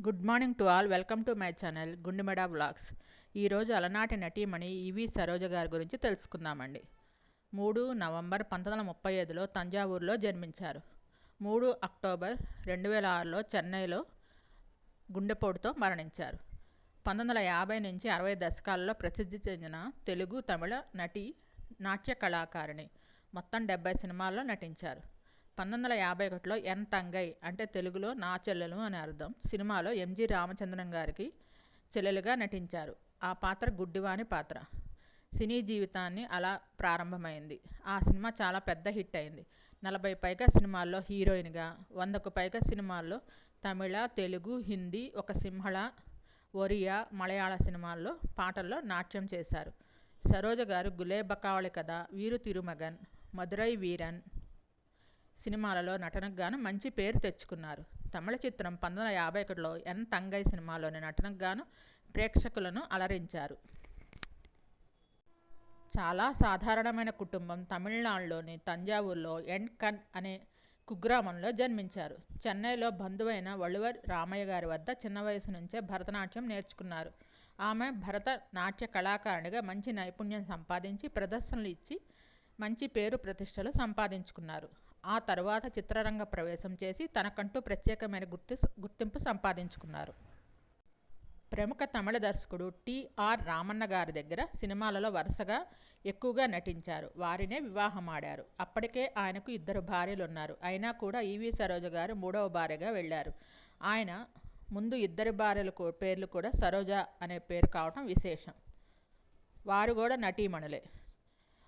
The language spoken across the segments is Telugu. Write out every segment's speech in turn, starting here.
Good morning to all. Welcome to my channel Gundemeda vlogs. ఈరోజు అలనాటి నటీమణి ఈవి సరోజ గారి గురించి తెలుసుకుందామండి. మూడు నవంబర్ పంతొమ్మిది వందల ముప్పై ఐదులో తంజావూరులో జన్మించారు. మూడు అక్టోబర్ రెండు వేల ఆరులో చెన్నైలో గుండెపోటుతో మరణించారు. పంతొమ్మిది వందల యాభై నుంచి అరవై దశకాలలో ప్రసిద్ధి చెందిన తెలుగు తమిళ నటి నాట్య కళాకారిణి. మొత్తం డెబ్బై సినిమాల్లో నటించారు. పంతొమ్మిది వందల యాభై ఒకటిలో ఎన్ తంగై అంటే తెలుగులో నా చెల్లెలు అని అర్థం సినిమాలో ఎంజి రామచంద్రన్ గారికి చెల్లెలుగా నటించారు. ఆ పాత్ర గుడ్డివాని పాత్ర. సినీ జీవితాన్ని అలా ప్రారంభమైంది. ఆ సినిమా చాలా పెద్ద హిట్ అయింది. నలభై పైగా సినిమాల్లో హీరోయిన్గా వందకు పైగా సినిమాల్లో తమిళ తెలుగు హిందీ ఒక సింహళ ఒరియా మలయాళ సినిమాల్లో పాటల్లో నాట్యం చేశారు. సరోజ గారు గులేబకావళి కథ వీరు తిరుమగన్ మధురై వీరన్ సినిమాలలో నటనకు గాను మంచి పేరు తెచ్చుకున్నారు. తమిళ చిత్రం పంతొమ్మిది వందల యాభై ఒకటిలో ఎన్. తంగై సినిమాలోని నటనకు గాను ప్రేక్షకులను అలరించారు. చాలా సాధారణమైన కుటుంబం తమిళనాడులోని తంజావూరులో ఎన్. కన్ అనే కుగ్రామంలో జన్మించారు. చెన్నైలో బంధువైన వళువర్ రామయ్య గారి వద్ద చిన్న వయసు నుంచే భరతనాట్యం నేర్చుకున్నారు. ఆమె భరత నాట్య కళాకారునిగా మంచి నైపుణ్యం సంపాదించి ప్రదర్శనలు ఇచ్చి మంచి పేరు ప్రతిష్టలు సంపాదించుకున్నారు. ఆ తర్వాత చిత్రరంగ ప్రవేశం చేసి తనకంటూ ప్రత్యేకమైన గుర్తి గుర్తింపు సంపాదించుకున్నారు. ప్రముఖ తమిళ దర్శకుడు టిఆర్ రామన్న గారి దగ్గర సినిమాలలో వరుసగా ఎక్కువగా నటించారు. వారినే వివాహమాడారు. అప్పటికే ఆయనకు ఇద్దరు భార్యలు ఉన్నారు అయినా కూడా ఈవి సరోజ గారు మూడవ భార్యగా వెళ్ళారు ఆయన ముందు ఇద్దరి భార్యల పేర్లు కూడా సరోజ అనే పేరు కావటం విశేషం. వారు కూడా నటీమణులే.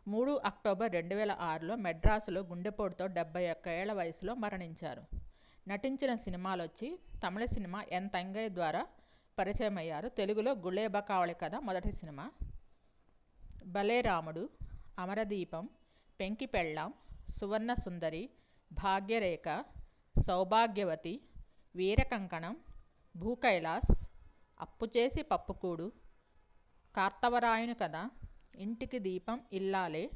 మూడు అక్టోబర్ రెండు వేల ఆరులో మెడ్రాసులో గుండెపోటుతో డెబ్బై ఒక్క ఏళ్ళ వయసులో మరణించారు. నటించిన సినిమాలు వచ్చి తమిళ సినిమా ఎన్ తంగయ్య ద్వారా పరిచయం అయ్యారు తెలుగులో గుళేబ కావళి కథ మొదటి సినిమా. భలే రాముడు అమరదీపం పెంకి పెళ్ళాం సువర్ణ సుందరి భాగ్యరేఖ సౌభాగ్యవతి వీరకంకణం భూకైలాస్ అప్పు చేసి పప్పుకూడు కార్తవరాయుని కథ ఇంటికి దీపం ఇల్లాలే.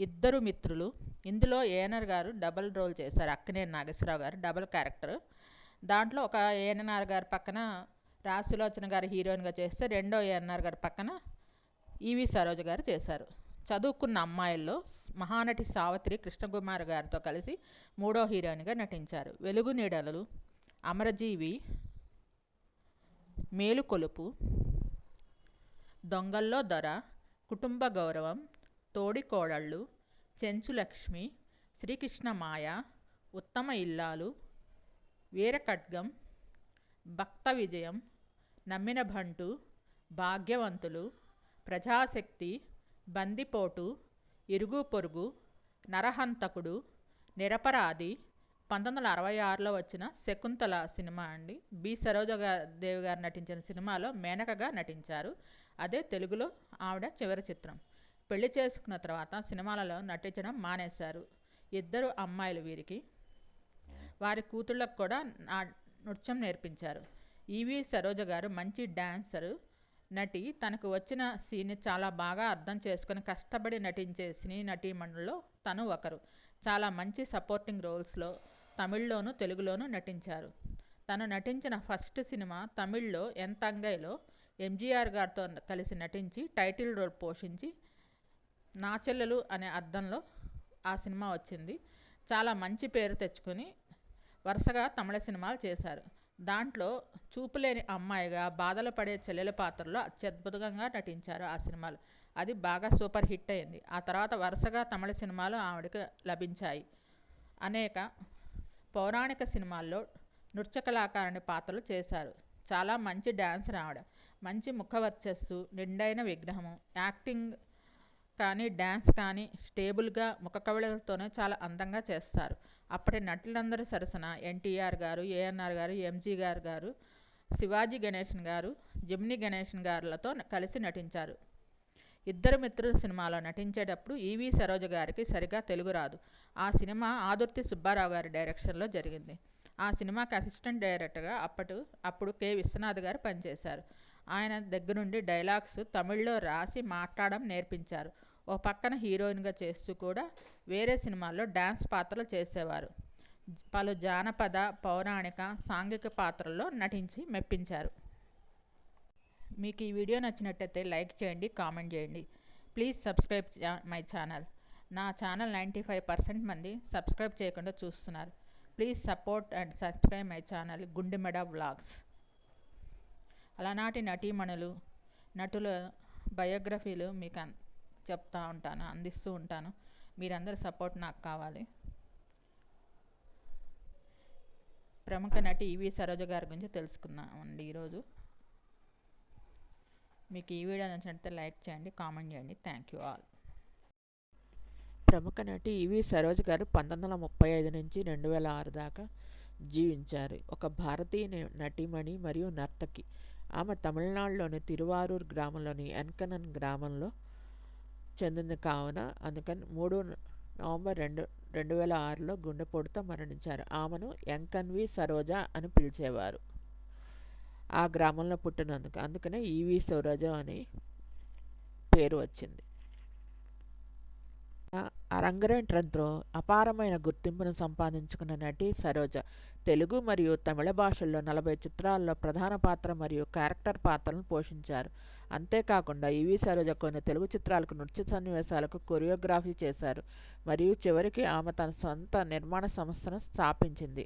ఇద్దరు మిత్రులు. ఇందులో ఏఎన్ఆర్ గారు డబల్ రోల్ చేశారు. అక్కనే నాగేశ్వరరావు గారు డబల్ క్యారెక్టర్. దాంట్లో ఒక ఏఎన్ఆర్ గారి పక్కన రాశిలోచన గారు హీరోయిన్గా చేస్తే రెండో ఏఎన్ఆర్ గారి పక్కన ఈవి సరోజ గారు చేశారు. చదువుకున్న అమ్మాయిల్లో మహానటి సావిత్రి కృష్ణకుమార్ గారితో కలిసి మూడో హీరోయిన్గా నటించారు. వెలుగు నీడలు అమరజీవి మేలుకొలుపు దొంగల్లో దొర కుటుంబ గౌరవం తోడికోడళ్ళు చెంచులక్ష్మి శ్రీకృష్ణ మాయ ఉత్తమ ఇల్లాలు వీరఖడ్గం భక్త విజయం నమ్మిన భంటు భాగ్యవంతులు ప్రజాశక్తి బందిపోటు ఇరుగు పొరుగు నరహంతకుడు నిరపరాధి పంతొమ్మిది వందల అరవై ఆరులో వచ్చిన శకుంతల సినిమా అండి. బి. సరోజ దేవి గారు నటించిన సినిమాలో మేనకగా నటించారు. అదే తెలుగులో ఆవిడ చివరి చిత్రం. పెళ్ళి చేసుకున్న తర్వాత సినిమాలలో నటించడం మానేశారు. ఇద్దరు అమ్మాయిలు వీరికి. వారి కూతుళ్ళకు కూడా నా నృత్యం నేర్పించారు. ఈవి సరోజ గారు మంచి డ్యాన్సరు నటి తనకు వచ్చిన సీన్ని చాలా బాగా అర్థం చేసుకుని కష్టపడి నటించే సినీ నటీమణుల్లో తను ఒకరు. చాలా మంచి సపోర్టింగ్ రోల్స్లో తమిళ్ళోను తెలుగులోనూ నటించారు. తను నటించిన ఫస్ట్ సినిమా తమిళ్ళో ఎంతంగైలో ఎంజీఆర్ గారితో కలిసి నటించి టైటిల్ రోల్ పోషించి నా చెల్లెలు అనే అర్థంలో ఆ సినిమా వచ్చింది. చాలా మంచి పేరు తెచ్చుకొని వరుసగా తమిళ సినిమాలు చేశారు. దాంట్లో చూపులేని అమ్మాయిగా బాధలు పడే చెల్లెల పాత్రలో అత్యద్భుతంగా నటించారు ఆ సినిమాలు. అది బాగా సూపర్ హిట్ అయింది. ఆ తర్వాత వరుసగా తమిళ సినిమాలు ఆవిడకి లభించాయి. అనేక పౌరాణిక సినిమాల్లో నృత్య కళాకారుని పాత్రలు చేశారు. చాలా మంచి డ్యాన్సర్ ఆవిడ మంచి ముఖవర్చస్సు నిండైన విగ్రహము యాక్టింగ్ కానీ డ్యాన్స్ కానీ స్టేబుల్గా ముఖ కవళలతోనే చాలా అందంగా చేస్తారు. అప్పటి నటులందరి సరసన ఎన్టీఆర్ గారు ఏఎన్ఆర్ గారు ఎంజీ గారు గారు శివాజీ గణేషన్ గారు జిమ్ని గణేషన్ గారులతో కలిసి నటించారు. ఇద్దరు మిత్రుల సినిమాలో నటించేటప్పుడు ఈవి సరోజ గారికి సరిగా తెలుగు రాదు. ఆ సినిమా ఆదుర్తి సుబ్బారావు గారి డైరెక్షన్లో జరిగింది. ఆ సినిమాకి అసిస్టెంట్ డైరెక్టర్గా అప్పటి అప్పుడు కె. విశ్వనాథ్ గారు పనిచేశారు. ఆయన దగ్గరుండి డైలాగ్స్ తమిళ్ళో రాసి మాట్లాడడం నేర్పించారు. ఓ పక్కన హీరోయిన్గా చేస్తూ కూడా వేరే సినిమాల్లో డ్యాన్స్ పాత్రలు చేసేవారు. పలు జానపద పౌరాణిక సాంఘిక పాత్రల్లో నటించి మెప్పించారు. మీకు ఈ వీడియో నచ్చినట్టయితే లైక్ చేయండి కామెంట్ చేయండి. Please subscribe my channel. నా ఛానల్ నైంటీ ఫైవ్ పర్సెంట్ మంది సబ్స్క్రైబ్ చేయకుండా చూస్తున్నారు. Please support and subscribe my channel Gundemeda vlogs. అలనాటి నటీమణులు నటుల బయోగ్రఫీలు మీకు అన్ చెప్తా ఉంటాను అందిస్తూ ఉంటాను. మీరందరి సపోర్ట్ నాకు కావాలి. ప్రముఖ నటి ఈవి సరోజ గారి గురించి తెలుసుకుందామండి ఈరోజు. మీకు ఈ వీడియో నచ్చినట్లయితే లైక్ చేయండి కామెంట్ చేయండి. Thank you all. ప్రముఖ నటి ఈవి సరోజ్ గారు పంతొమ్మిది వందల ముప్పై ఐదు నుంచి రెండు వేల ఆరు దాకా జీవించారు. ఒక భారతీయ నటిమణి నటీమణి మరియు నర్తకి. ఆమె తమిళనాడులోని తిరువారూర్ గ్రామంలోని ఎన్కనన్ గ్రామంలో చెందింది కావున అందుకని మూడు నవంబర్ రెండు రెండు వేల ఆరులో గుండెపోటుతో మరణించారు. ఆమెను ఎంకన్వి సరోజ అని పిలిచేవారు. ఆ గ్రామంలో పుట్టినందుకు అందుకనే ఈవి సరోజ అని పేరు వచ్చింది. అరంగరేట్రంతో అపారమైన గుర్తింపును సంపాదించుకున్న నటి సరోజ తెలుగు మరియు తమిళ భాషల్లో నలభై చిత్రాల్లో ప్రధాన పాత్ర మరియు క్యారెక్టర్ పాత్రలను పోషించారు. అంతేకాకుండా ఈవి సరోజ కొన్ని తెలుగు చిత్రాలకు నృత్య సన్నివేశాలకు కొరియోగ్రఫీ చేశారు. మరియు చివరికి ఆమె తన సొంత నిర్మాణ సంస్థను స్థాపించింది.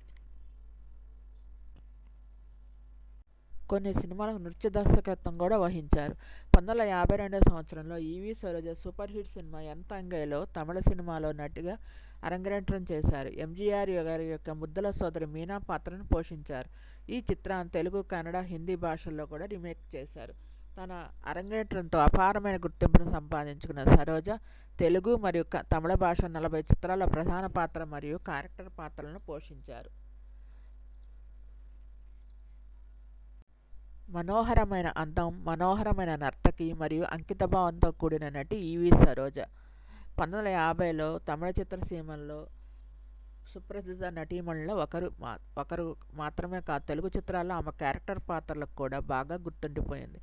కొన్ని సినిమాలకు నృత్య దర్శకత్వం కూడా వహించారు. పంతొమ్మిది వందల యాభై రెండవ సంవత్సరంలో E V Saroja super hit cinema ఎంత అంగైలో తమిళ సినిమాలో నటిగా అరంగేట్రం చేశారు. ఎంజీఆర్ గారి యొక్క ముద్దల సోదరి మీనా పాత్రను పోషించారు. ఈ చిత్రాన్ని తెలుగు కన్నడ హిందీ భాషల్లో కూడా రీమేక్ చేశారు. తన అరంగేట్రంతో అపారమైన గుర్తింపును సంపాదించుకున్న సరోజ తెలుగు మరియు తమిళ భాష నలభై చిత్రాల ప్రధాన పాత్ర మరియు క్యారెక్టర్ పాత్రలను పోషించారు. మనోహరమైన అందం మనోహరమైన నర్తకి మరియు అంకితభావంతో కూడిన నటి ఈవి సరోజ. పంతొమ్మిది వందల యాభైలో తమిళ చిత్రసీమల్లో సుప్రసిద్ధ నటీమణుల్లో ఒకరు మా ఒకరు మాత్రమే కాదు తెలుగు చిత్రాల్లో ఆమె క్యారెక్టర్ పాత్రలకు కూడా బాగా గుర్తుండిపోయింది.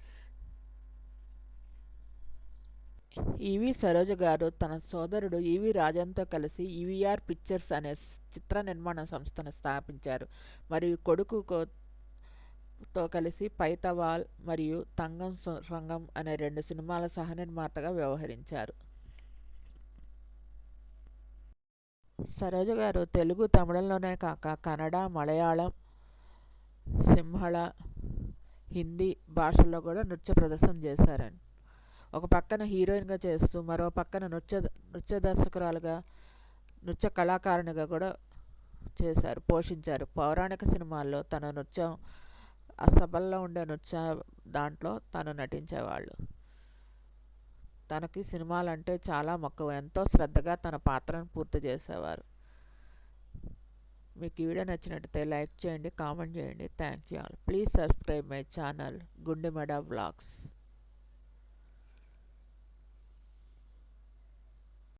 ఈవి సరోజ గారు తన సోదరుడు ఈవి రాజన్తో కలిసి ఈవీఆర్ పిక్చర్స్ అనే చిత్ర నిర్మాణ సంస్థను స్థాపించారు. మరియు కొడుకు కో- తో కలిసి పైతవాల్ మరియు తంగం రంగం అనే రెండు సినిమాల సహనిర్మాతగా వ్యవహరించారు. సరోజ గారు తెలుగు తమిళంలోనే కాక కన్నడ మలయాళం సింహళ హిందీ భాషల్లో కూడా నృత్య ప్రదర్శన చేశారండి ఒక పక్కన హీరోయిన్గా చేస్తూ మరో పక్కన నృత్య నృత్య దర్శకురాలుగా నృత్య కళాకారునిగా కూడా చేశారు పోషించారు. పౌరాణిక సినిమాల్లో తన నృత్యం ఆ సభల్లో ఉండే నృత్య దాంట్లో తను నటించేవాళ్ళు. తనకి సినిమాలంటే చాలా మక్కువ. ఎంతో శ్రద్ధగా తన పాత్రను పూర్తి చేసేవారు. మీకు ఈ వీడియో నచ్చినట్టయితే లైక్ చేయండి కామెంట్ చేయండి. Thank you all. Please subscribe my channel Gundemeda vlogs.